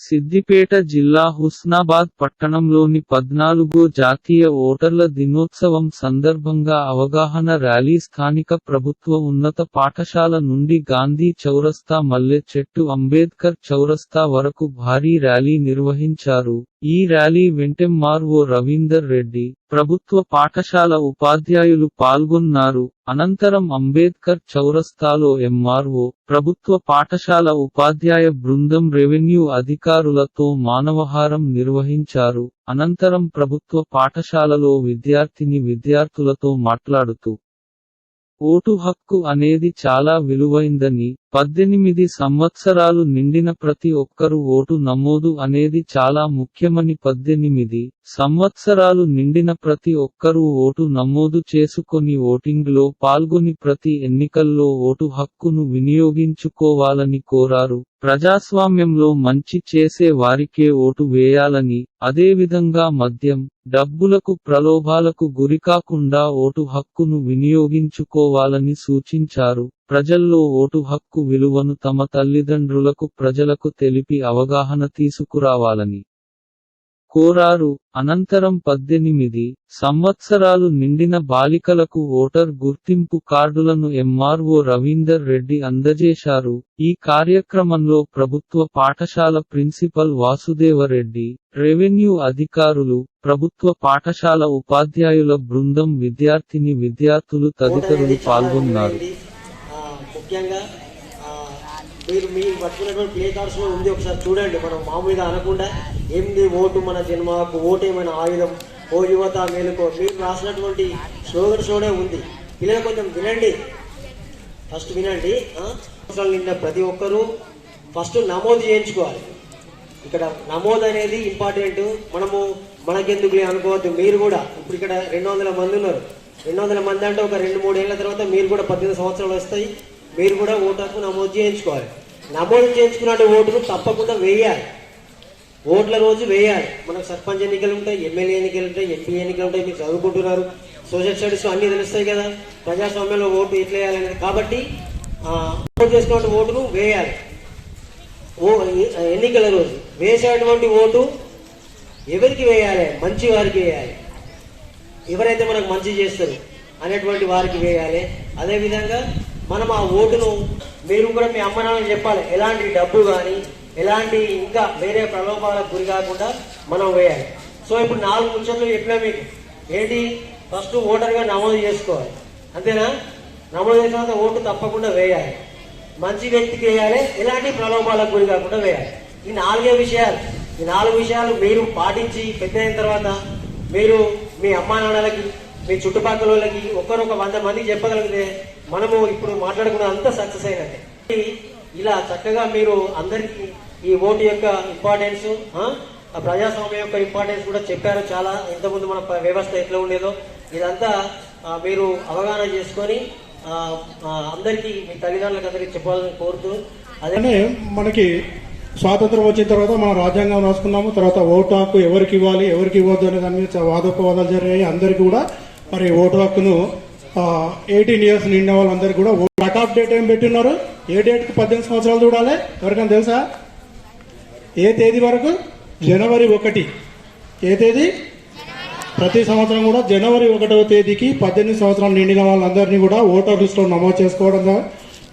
సిద్దిపేట జిల్లా హుస్నాబాద్ పట్టణంలోని పద్నాలుగో జాతీయ ఓటర్ల దినోత్సవం సందర్భంగా అవగాహన ర్యాలీ స్థానిక ప్రభుత్వ ఉన్నత పాఠశాల నుండి గాంధీ చౌరస్తా మల్లె చెట్టు అంబేద్కర్ చౌరస్తా వరకు భారీ ర్యాలీ నిర్వహించారు. ఈ ర్యాలీ వెంటెంఆర్ఓ రవీందర్ రెడ్డి ప్రభుత్వ పాఠశాల ఉపాధ్యాయులు పాల్గొన్నారు. అనంతరం అంబేద్కర్ చౌరస్తాలో ఎంఆర్ఓ ప్రభుత్వ పాఠశాల ఉపాధ్యాయ బృందం రెవెన్యూ అధికారులతో మానవహారం నిర్వహించారు. అనంతరం ప్రభుత్వ పాఠశాలలో విద్యార్థిని విద్యార్థులతో మాట్లాడుతూ ఓటు హక్కు అనేది చాలా విలువైందని పద్దెనిమిది సంవత్సరాలు నిండిన ప్రతి ఒక్కరూ ఓటు నమోదు అనేది చాలా ముఖ్యమని పద్దెనిమిది సంవత్సరాలు నిండిన ప్రతి ఒక్కరూ ఓటు నమోదు చేసుకొని ఓటింగ్లో పాల్గొని ప్రతి ఎన్నికల్లో ఓటు హక్కును వినియోగించుకోవాలని కోరారు. ప్రజాస్వామ్యంలో మంచి చేసే వారికే ఓటు వేయాలని అదేవిధంగా మద్యం డబ్బులకు ప్రలోభాలకు గురికాకుండా ఓటు హక్కును వినియోగించుకోవాలని సూచించారు. ప్రజల్లో ఓటు హక్కు విలువను తమ తల్లిదండ్రులకు ప్రజలకు తెలిపి అవగాహన తీసుకురావాలని. కోరారు అనంతరం పద్దెనిమిది సంవత్సరాలు నిండిన బాలికలకు ఓటర్ గుర్తింపు కార్డులను ఎంఆర్ఓ రవీందర్ రెడ్డి అందజేశారు. ఈ కార్యక్రమంలో ప్రభుత్వ పాఠశాల ప్రిన్సిపల్ వాసుదేవరెడ్డి రెవెన్యూ అధికారులు ప్రభుత్వ పాఠశాల ఉపాధ్యాయుల బృందం విద్యార్థిని విద్యార్థులు తదితరులు పాల్గొన్నారు. ముఖ్యంగా మీరు మీ పట్టుకున్నటువంటి ప్లే కార్డ్స్లో ఉంది. ఒకసారి చూడండి మనం మామూలుగా అనకుండా ఏంది ఓటు మన జన్మకు ఓటు ఏమైనా ఆయుధం ఓ యువత మేలుకో. మీరు రాసినటువంటి స్లోగన్స్లోనే ఉంది. పిల్లలు కొంచెం వినండి. ఫస్ట్ వినండి సంవత్సరాలు నిన్న ప్రతి ఒక్కరూ ఫస్ట్ నమోదు చేయించుకోవాలి. ఇక్కడ నమోదు అనేది ఇంపార్టెంట్. మనము మనకెందుకు అనుకోవద్దు. మీరు కూడా ఇప్పుడు ఇక్కడ రెండు వందల మంది ఉన్నారు. రెండు వందల మంది అంటే ఒక రెండు మూడు ఏళ్ళ తర్వాత మీరు కూడా పద్దెనిమిది సంవత్సరాలు వస్తాయి. మీరు కూడా ఓటు హక్కు నమోదు చేయించుకోవాలి. నమోదు చేయించుకున్న ఓటును తప్పకుండా వేయాలి. ఓట్ల రోజు వేయాలి. మనకు సర్పంచ్ ఎన్నికలు ఉంటాయి ఎమ్మెల్యే ఎన్నికలు ఉంటాయి ఎంపీ ఎన్నికలు ఉంటాయి మీరు చదువుకుంటున్నారు. సోషల్ స్టడీస్ అన్ని తెలుస్తాయి కదా. ప్రజాస్వామ్యంలో ఓటు ఎట్లా వేయాలనేది. కాబట్టి నమోదు చేసుకున్న ఓటును వేయాలి. ఓ ఎన్నికల రోజు వేసేటువంటి ఓటు ఎవరికి వేయాలి? మంచి వారికి వేయాలి. ఎవరైతే మనకు మంచి చేస్తారు అనేటువంటి వారికి వేయాలి. అదేవిధంగా మనం ఆ ఓటును మీరు కూడా మీ అమ్మ నాన్న చెప్పాలి ఎలాంటి డబ్బు కానీ ఎలాంటి ఇంకా వేరే ప్రలోభాలకు గురి కాకుండా మనం వేయాలి. సో ఇప్పుడు నాలుగు ముచ్చట్లు చెప్పినా మీకు. ఏంటి? ఫస్ట్ ఓటర్గా నమోదు చేసుకోవాలి. అంతేనా? నమోదు చేసిన తర్వాత ఓటు తప్పకుండా వేయాలి. మంచి వ్యక్తికి వేయాలి ఎలాంటి ప్రలోభాలకు గురి కాకుండా వేయాలి. ఈ నాలుగే విషయాలు. ఈ నాలుగు విషయాలు మీరు పాటించి పెద్ద అయిన తర్వాత మీరు మీ అమ్మా నాన్నలకి మీ చుట్టుపక్కల వాళ్ళకి ఒక్కరొక వంద మందికి చెప్పగలిగితే మనము ఇప్పుడు మాట్లాడుకున్న అంత సక్సెస్ అయినట్టే. ఇలా చక్కగా మీరు అందరికీ ఈ ఓటు యొక్క ఇంపార్టెన్స్ ఆ ప్రజాస్వామ్యం యొక్క ఇంపార్టెన్స్ కూడా చెప్పారు చాలా. ఇంతకుముందు మన వ్యవస్థ ఎట్లా ఉండేదో ఇదంతా మీరు అవగాహన చేసుకొని అందరికీ మీ తల్లిదండ్రులకు అందరికీ చెప్పాలని కోరుతూ అదే మనకి స్వాతంత్రం వచ్చిన తర్వాత మనం రాజ్యాంగం రాసుకున్నాము తర్వాత ఓటు హక్కు ఎవరికి ఇవ్వాలి ఎవరికి ఇవ్వద్దు అనే దాని మీద వాదోపవాదాలు జరిగాయి. అందరికీ కూడా మరి ఓటు హక్కును ఎయిటీన్ ఇయర్స్ నిండిన వాళ్ళందరికీ కూడా కట్ ఆఫ్ డేట్ ఏం పెట్టినారు ఏ డేట్కి పద్దెనిమిది సంవత్సరాలు చూడాలి? ఎవరికైనా తెలుసా? ఏ తేదీ వరకు? జనవరి ఒకటి. ఏ తేదీ? ప్రతి సంవత్సరం కూడా జనవరి ఒకటవ తేదీకి పద్దెనిమిది సంవత్సరాలు నిండిన వాళ్ళందరినీ కూడా ఓటర్ లిస్టులో నమోదు చేసుకోవడం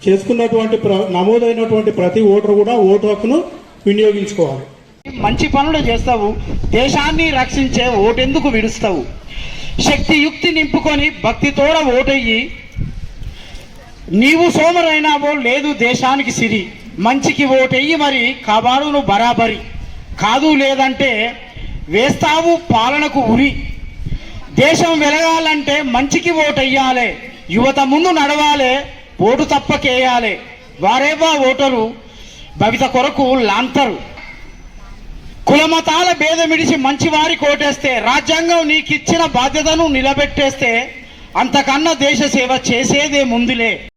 చేసుకున్నటువంటి ప్ర- నమోదైనటువంటి ప్రతి ఓటర్ కూడా ఓటు హక్కును వినియోగించుకోవాలి. మంచి పనులు చేస్తావు. దేశాన్ని రక్షించే ఓటెందుకు విడుస్తావు? శక్తియుక్తి నింపుకొని భక్తితోడ ఓటయ్యి. నీవు సోమరైనావో లేదు దేశానికి సిరి. మంచికి ఓటెయ్యి మరి కబాడును బరాబరి. కాదు లేదంటే వేస్తావు పాలనకు ఉరి. దేశం వెలగాలంటే మంచికి ఓటెయ్యాలే. యువత ముందు నడవాలే ఓటు తప్పకేయాలే. వారేవా ఓటరు? భవిత కొరకు లాంతరు. కులమతాల భేదమిడిచి మంచివారి కోటేస్తే రాజ్యాంగం నీకిచ్చిన బాధ్యతను నిలబెట్టేస్తే అంతకన్నా దేశ సేవ చేసేదే ముందులే.